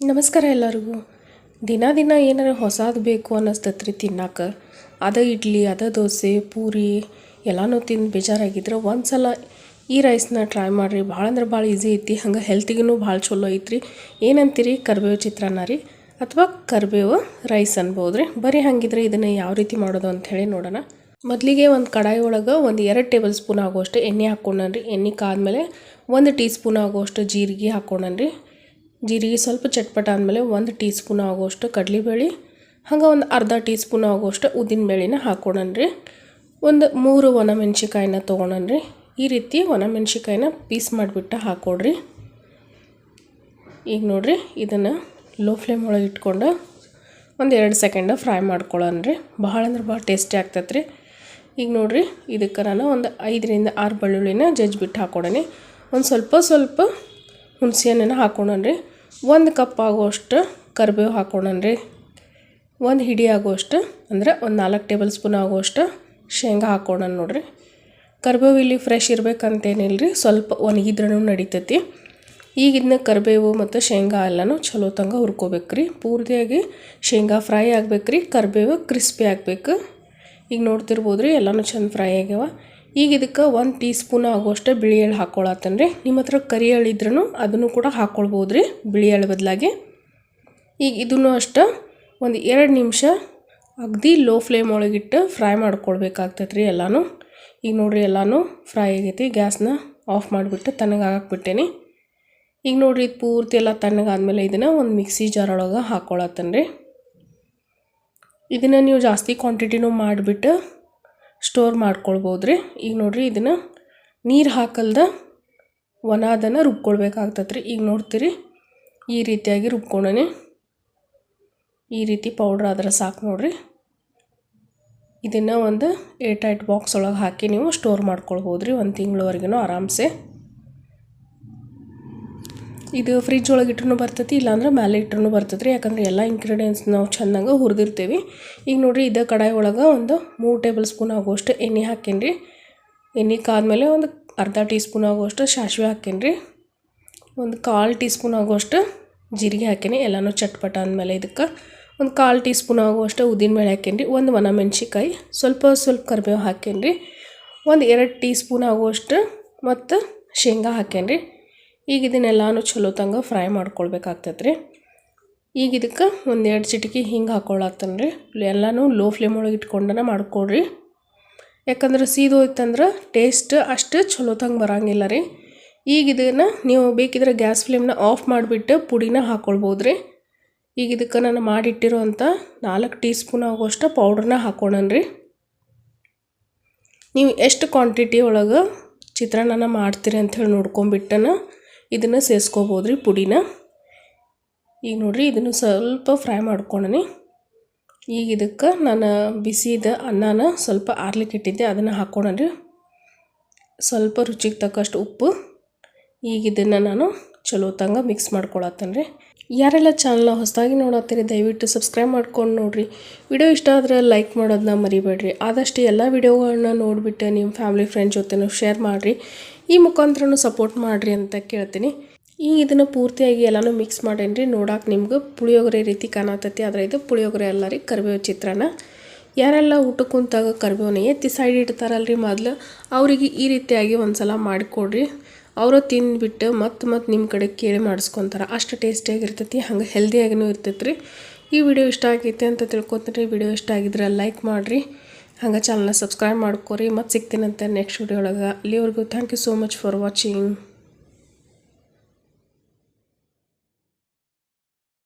ನಮಸ್ಕಾರ ಎಲ್ಲರಿಗೂ. ದಿನ ದಿನ ಏನಾರ ಹೊಸದು ಬೇಕು ಅನ್ನಿಸ್ತತ್ರಿ ತಿನ್ನಕ್ಕೆ ಅದ ಇಡ್ಲಿ, ಅದ ದೋಸೆ, ಪೂರಿ ಎಲ್ಲನೂ ತಿಂದು ಬೇಜಾರಾಗಿದ್ರೆ ಒಂದು ಸಲ ಈ ರೈಸ್ನ ಟ್ರೈ ಮಾಡಿರಿ. ಭಾಳ ಅಂದ್ರೆ ಭಾಳ ಈಸಿ ಐತಿ. ಹಂಗೆ ಹೆಲ್ತಿಗೂ ಭಾಳ ಚಲೋ ಐತ್ರಿ. ಏನಂತೀರಿ? ಕರಿಬೇವು ಚಿತ್ರಾನ್ನ ರೀ ಅಥವಾ ಕರಿಬೇವು ರೈಸ್ ಅನ್ಬೋದು ರೀ ಬರೀ ಹಾಗಿದ್ರೆ ಇದನ್ನು ಯಾವ ರೀತಿ ಮಾಡೋದು ಅಂಥೇಳಿ ನೋಡೋಣ. ಮೊದಲಿಗೆ ಒಂದು ಕಡಾಯಿ ಒಳಗೆ ಒಂದು ಎರಡು ಟೇಬಲ್ ಸ್ಪೂನ್ ಆಗುವಷ್ಟು ಎಣ್ಣೆ ಹಾಕ್ಕೊಂಡನ್ರಿ ಎಣ್ಣೆ ಕಾದ್ಮೇಲೆ ಒಂದು ಟೀ ಸ್ಪೂನ್ ಆಗುವಷ್ಟು ಜೀರಿಗೆ ಹಾಕ್ಕೊಂಡ್ರಿ ಜೀರಿಗೆ ಸ್ವಲ್ಪ ಚಟ್ಪಟ ಆದಮೇಲೆ ಒಂದು ಟೀ ಸ್ಪೂನ್ ಆಗೋಷ್ಟು ಕಡಲೆಬೇಳೆ, ಹಂಗೆ ಒಂದು ಅರ್ಧ ಟೀ ಸ್ಪೂನ್ ಆಗುವಷ್ಟು ಉದ್ದಿನಬೇಳೆನ ಹಾಕ್ಕೊಳನ್ರಿ ಒಂದು ಮೂರು ಒಣಮೆಣ್ಸಿಕಾಯಿನ ತೊಗೊಳನ್ರಿ ಈ ರೀತಿ ಒಣಮೆಣ್ಸಿಕಾಯಿನ ಪೀಸ್ ಮಾಡಿಬಿಟ್ಟು ಹಾಕ್ಕೊಡ್ರಿ ಈಗ ನೋಡಿರಿ, ಇದನ್ನು ಲೋ ಫ್ಲೇಮ್ ಒಳಗೆ ಇಟ್ಕೊಂಡು ಒಂದು ಎರಡು ಸೆಕೆಂಡ ಫ್ರೈ ಮಾಡ್ಕೊಳ್ಳೋಣ್ರಿ ಭಾಳ ಅಂದ್ರೆ ಭಾಳ ಟೇಸ್ಟಿ ಆಗ್ತೈತೆ ರೀ. ಈಗ ನೋಡಿರಿ, ಇದಕ್ಕೆ ನಾನು ಒಂದು ಐದರಿಂದ ಆರು ಬೆಳ್ಳುಳ್ಳಿನ ಜಜ್ಜಿಬಿಟ್ಟು ಹಾಕ್ಕೊಡೋಣ ಒಂದು ಸ್ವಲ್ಪ ಸ್ವಲ್ಪ ಹುಣಸೆ ಹಣ್ಣನ್ನು ಹಾಕ್ಕೊಳನ್ರಿ ಒಂದು ಕಪ್ ಆಗುವಷ್ಟು ಕರಿಬೇವು ಹಾಕ್ಕೊಳನ್ರಿ ಒಂದು ಹಿಡಿ ಆಗುವಷ್ಟು ಅಂದ್ರೆ ಒಂದು ನಾಲ್ಕು ಟೇಬಲ್ ಸ್ಪೂನ್ ಆಗುವಷ್ಟು ಶೇಂಗಾ ಹಾಕ್ಕೊಳಣ ನೋಡಿರಿ. ಕರಿಬೇವು ಇಲ್ಲಿ ಫ್ರೆಶ್ ಇರಬೇಕಂತೇನಿಲ್ಲ ರೀ ಸ್ವಲ್ಪ ಒಣಗಿದ್ರೂ ನಡಿತೈತಿ. ಈಗ ಇದನ್ನ ಕರಿಬೇವು ಮತ್ತು ಶೇಂಗಾ ಎಲ್ಲನೂ ಚಲೋ ತಂಗ ಹುರ್ಕೋಬೇಕು ರೀ ಪೂರ್ತಿಯಾಗಿ ಶೇಂಗಾ ಫ್ರೈ ಆಗ್ಬೇಕು ರೀ ಕರಿಬೇವು ಕ್ರಿಸ್ಪಿ ಆಗಬೇಕು. ಈಗ ನೋಡ್ತಿರ್ಬೋದು ರೀ ಎಲ್ಲನೂ ಚೆಂದ ಫ್ರೈ ಆಗ್ಯಾವ. ಈಗ ಇದಕ್ಕೆ ಒಂದು ಟೀ ಸ್ಪೂನ್ ಆಗುವಷ್ಟು ಬಿಳಿ ಎಳ್ಳು ಹಾಕ್ಕೊಳತ್ತನ್ ರೀ ನಿಮ್ಮ ಹತ್ರ ಕರಿ ಎಳ್ಳು ಇದ್ರೂ ಅದನ್ನು ಕೂಡ ಹಾಕ್ಕೊಳ್ಬೋದು ರೀ ಬಿಳಿ ಎಳ್ಳು ಬದಲಾಗಿ. ಈಗ ಇದನ್ನು ಅಷ್ಟು ಒಂದು ಎರಡು ನಿಮಿಷ ಅಗದಿ ಲೋ ಫ್ಲೇಮ್ ಒಳಗಿಟ್ಟು ಫ್ರೈ ಮಾಡ್ಕೊಳ್ಬೇಕಾಗ್ತೈತೆ ರೀ ಎಲ್ಲನೂ. ಈಗ ನೋಡಿರಿ ಎಲ್ಲನೂ ಫ್ರೈ ಆಗೈತಿ, ಗ್ಯಾಸ್ನ ಆಫ್ ಮಾಡಿಬಿಟ್ಟು ತಣ್ಣಗೆ ಹಾಕ್ಬಿಟ್ಟೇನಿ. ಈಗ ನೋಡಿರಿ ಇದು ಪೂರ್ತಿ ಎಲ್ಲ ತಣ್ಣಗಾದ್ಮೇಲೆ ಇದನ್ನು ಒಂದು ಮಿಕ್ಸಿ ಜಾರ್ ಒಳಗೆ ಹಾಕ್ಕೊಳತ್ತನ್ ರೀ ಇದನ್ನು ನೀವು ಜಾಸ್ತಿ ಕ್ವಾಂಟಿಟಿನೂ ಮಾಡಿಬಿಟ್ಟು ಸ್ಟೋರ್ ಮಾಡ್ಕೊಳ್ಬೋದು ರೀ ಈಗ ನೋಡಿರಿ ಇದನ್ನು ನೀರು ಹಾಕಲ್ದ ಒಣ ಅದನ್ನು ರುಬ್ಕೊಳ್ಬೇಕಾಗ್ತದೆ ರೀ ಈಗ ನೋಡ್ತೀರಿ ಈ ರೀತಿಯಾಗಿ ರುಬ್ಕೊಂಡೇ ಈ ರೀತಿ ಪೌಡ್ರ್ ಆದ್ರೆ ಸಾಕು ನೋಡಿರಿ. ಇದನ್ನು ಒಂದು ಏಟ್ ಏಟ್ ಬಾಕ್ಸ್ ಒಳಗೆ ಹಾಕಿ ನೀವು ಸ್ಟೋರ್ ಮಾಡ್ಕೊಳ್ಬೋದು ರೀ ಒಂದು ತಿಂಗಳವರೆಗೂ ಆರಾಮ್ಸೆ. ಇದು ಫ್ರಿಜ್ ಒಳಗೆ ಇಟ್ರೂ ಬರ್ತೈತಿ, ಇಲ್ಲಾಂದ್ರೆ ಮೇಲೆ ಇಟ್ರೂ ಬರ್ತೈತಿ ರೀ ಯಾಕಂದ್ರೆ ಎಲ್ಲ ಇಂಗ್ರೀಡಿಯೆಂಟ್ಸ್ ನಾವು ಚೆನ್ನಾಗಿ ಹುರಿದಿರ್ತೀವಿ. ಈಗ ನೋಡಿರಿ, ಇದು ಕಡಾಯಿ ಒಳಗೆ ಒಂದು ಮೂರು ಟೇಬಲ್ ಸ್ಪೂನ್ ಆಗುವಷ್ಟು ಎಣ್ಣೆ ಹಾಕೀನಿ ಎಣ್ಣೆ ಕಾದ್ಮೇಲೆ ಒಂದು ಅರ್ಧ ಟೀ ಸ್ಪೂನ್ ಆಗುವಷ್ಟು ಸಾಸಿವೆ ಹಾಕೀನಿ ಒಂದು ಕಾಲು ಟೀ ಸ್ಪೂನ್ ಆಗುವಷ್ಟು ಜೀರಿಗೆ ಹಾಕೀನಿ, ಎಲ್ಲನೂ ಚಟ್ಪಟ ಅಂದಮೇಲೆ ಇದಕ್ಕೆ. ಒಂದು ಕಾಲು ಟೀ ಸ್ಪೂನ್ ಆಗುವಷ್ಟು ಉದ್ದಿನ ಬೇಳೆ ರೀ ಒಂದು ಒಣ ಮೆಣಸಿಕಾಯಿ ಸ್ವಲ್ಪ ಸ್ವಲ್ಪ ಕರಿಬೇವು ಹಾಕೀನಿ ಒಂದು ಎರಡು ಟೀ ಸ್ಪೂನ್ ಆಗುವಷ್ಟು ಮತ್ತು ಶೇಂಗಾ ಹಾಕೀನಿ ಈಗ ಇದನ್ನೆಲ್ಲನೂ ಚಲೋ ತಂಗ ಫ್ರೈ ಮಾಡ್ಕೊಳ್ಬೇಕಾಗ್ತೈತೆ ರೀ ಈಗ ಇದಕ್ಕೆ ಒಂದೆರಡು ಚಿಟಿಕೆ ಹಿಂಗೆ ಹಾಕೊಳ್ಳಾಗ್ತಾನೆ ರೀ ಎಲ್ಲನೂ ಲೋ ಫ್ಲೇಮ್ ಒಳಗೆ ಇಟ್ಕೊಂಡನ ಮಾಡ್ಕೊಳ್ರಿ ಯಾಕಂದ್ರೆ ಸೀದೋಯ್ತಂದ್ರೆ ಟೇಸ್ಟ್ ಅಷ್ಟು ಚಲೋ ತಂಗ ಬರೋಂಗಿಲ್ಲ ರೀ ಈಗ ಇದನ್ನು ನೀವು ಬೇಕಿದ್ರೆ ಗ್ಯಾಸ್ ಫ್ಲೇಮ್ನ ಆಫ್ ಮಾಡಿಬಿಟ್ಟು ಪುಡಿನ ಹಾಕ್ಕೊಳ್ಬೋದು ರೀ ಈಗ ಇದಕ್ಕೆ ನಾನು ಮಾಡಿಟ್ಟಿರೋಂಥ ನಾಲ್ಕು ಟೀ ಸ್ಪೂನ್ ಆಗುವಷ್ಟು ಪೌಡ್ರನ್ನ ಹಾಕ್ಕೊಳನ್ರಿ ನೀವು ಎಷ್ಟು ಕ್ವಾಂಟಿಟಿ ಒಳಗೆ ಚಿತ್ರಾನ್ನ ಮಾಡ್ತೀರಿ ಅಂಥೇಳಿ ನೋಡ್ಕೊಂಬಿಟ್ಟನ ಇದನ್ನು ಸೇರಿಸ್ಕೋಬೋದು ರೀ ಪುಡಿನ. ಈಗ ನೋಡಿರಿ ಇದನ್ನು ಸ್ವಲ್ಪ ಫ್ರೈ ಮಾಡ್ಕೊಂಡನಿ. ಈಗ ಇದಕ್ಕೆ ನಾನು ಬಿಸಿದ ಅನ್ನನ ಸ್ವಲ್ಪ ಆರ್ಲಿಕ್ಕೆ ಇಟ್ಟಿದ್ದೆ, ಅದನ್ನು ರೀ ಸ್ವಲ್ಪ ರುಚಿಗೆ ತಕ್ಕಷ್ಟು ಉಪ್ಪು. ಈಗ ಇದನ್ನು ನಾನು ಚಲೋ ತಂಗ ಮಿಕ್ಸ್ ಮಾಡ್ಕೊಳತ್ತೇನೆ ಯಾರೆಲ್ಲ ಚಾನಲ್ನ ಹೊಸದಾಗಿ ನೋಡತ್ತೀರಿ, ದಯವಿಟ್ಟು ಸಬ್ಸ್ಕ್ರೈಬ್ ಮಾಡ್ಕೊಂಡು ನೋಡಿರಿ. ವಿಡಿಯೋ ಇಷ್ಟ ಆದರೆ ಲೈಕ್ ಮಾಡೋದನ್ನ ಮರಿಬೇಡ್ರಿ. ಆದಷ್ಟು ಎಲ್ಲ ವಿಡಿಯೋಗಳನ್ನ ನೋಡಿಬಿಟ್ಟು ನಿಮ್ಮ ಫ್ಯಾಮಿಲಿ ಫ್ರೆಂಡ್ ಜೊತೆನೂ ಶೇರ್ ಮಾಡಿರಿ. ಈ ಮುಖಾಂತರ ಸಪೋರ್ಟ್ ಮಾಡಿರಿ ಅಂತ ಕೇಳ್ತೀನಿ. ಈಗ ಇದನ್ನು ಪೂರ್ತಿಯಾಗಿ ಎಲ್ಲನೂ ಮಿಕ್ಸ್ ಮಾಡೇನಿ ನೋಡಕ್ಕೆ ನಿಮ್ಗೆ ಪುಳಿಯೋಗರೆ ರೀತಿ ಕಾಣತೈತಿ. ಆದರೆ ಇದು ಪುಳಿಯೋಗರೆ ಅಲ್ಲ ರೀ, ಕರಿಬೇವು ಚಿತ್ರಾನ್ನ. ಯಾರೆಲ್ಲ ಊಟಕ್ಕೆ ಕುಂತಾಗ ಎತ್ತಿ ಸೈಡ್ ಇಡ್ತಾರಲ್ರಿ ಮೊದಲು, ಅವರಿಗೆ ಈ ರೀತಿಯಾಗಿ ಒಂದು ಸಲ ಮಾಡಿಕೊಡ್ರಿ. ಅವರು ತಿಂದುಬಿಟ್ಟು ಮತ್ತೆ ಮತ್ತೆ ನಿಮ್ಮ ಕಡೆ ಕೇಳಿ ಮಾಡಿಸ್ಕೊತಾರೆ. ಅಷ್ಟು ಟೇಸ್ಟಿಯಾಗಿರ್ತೈತಿ ಹಂಗೆ ಹೆಲ್ದಿಯಾಗಿನೂ ಇರ್ತೈತಿ ರೀ ಈ ವಿಡಿಯೋ ಇಷ್ಟ ಆಗೈತೆ ಅಂತ ತಿಳ್ಕೊತೀನಿ ವಿಡಿಯೋ ಇಷ್ಟ ಆಗಿದ್ರೆ ಲೈಕ್ ಮಾಡಿರಿ. ಹಂಗೆ ಚಾನಲ್ನ ಸಬ್ಸ್ಕ್ರೈಬ್ ಮಾಡ್ಕೊರಿ. ಮತ್ತು ಸಿಗ್ತೀನಂತೆ ನೆಕ್ಸ್ಟ್ ವಿಡಿಯೋ ಒಳಗೆ. ಅಲ್ಲಿವರೆಗೂ thank you so much for watching